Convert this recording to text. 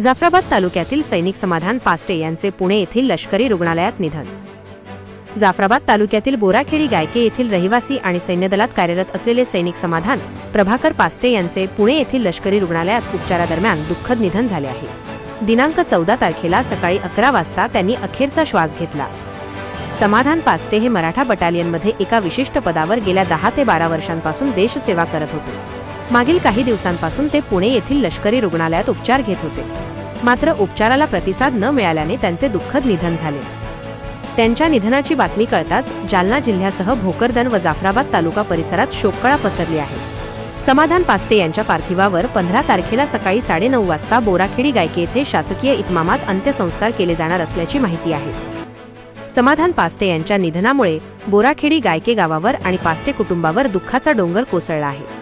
जाफराबाद तालुक्यातील सैनिक समाधान पास्टे यांचे पुणे येथील लष्करी रुग्णालयात निधन. जाफराबाद तालुक्यातील बोराखेडी गायके येथील रहिवासी आणि सैन्यदलात कार्यरत असलेले सैनिक समाधान प्रभाकर पास्टे यांचे पुणे येथील लष्करी रुग्णालयात उपचारादरम्यान दुःखद निधन झाले आहे. दिनांक चौदा तारखेला सकाळी अकरा वाजता त्यांनी अखेरचा श्वास घेतला. समाधान पास्टे हे मराठा बटालियनमध्ये एका विशिष्ट पदावर गेल्या दहा ते बारा वर्षांपासून देशसेवा करत होते. मागील काही दिवसांपासून ते पुणे येथील लष्करी रुग्णालयात उपचार घेत होते. मात्र उपचाराला प्रतिसाद न मिळाल्याने त्यांचे दुःखद निधन झाले. त्यांच्या निधनाची बातमी कळताच जालना जिल्ह्यासह भोकरदन व जाफराबाद तालुका परिसरात शोककळा पसरली आहे. समाधान पास्टे यांच्या पार्थिवावर पंधरा तारखेला सकाळी साडेनऊ वाजता बोराखेडी गायके येथे शासकीय इतमामात अंत्यसंस्कार केले जाणार असल्याची माहिती आहे. समाधान पास्टे यांच्या निधनामुळे बोराखेडी गायके गावावर आणि पास्टे कुटुंबावर दुःखाचा डोंगर कोसळला आहे.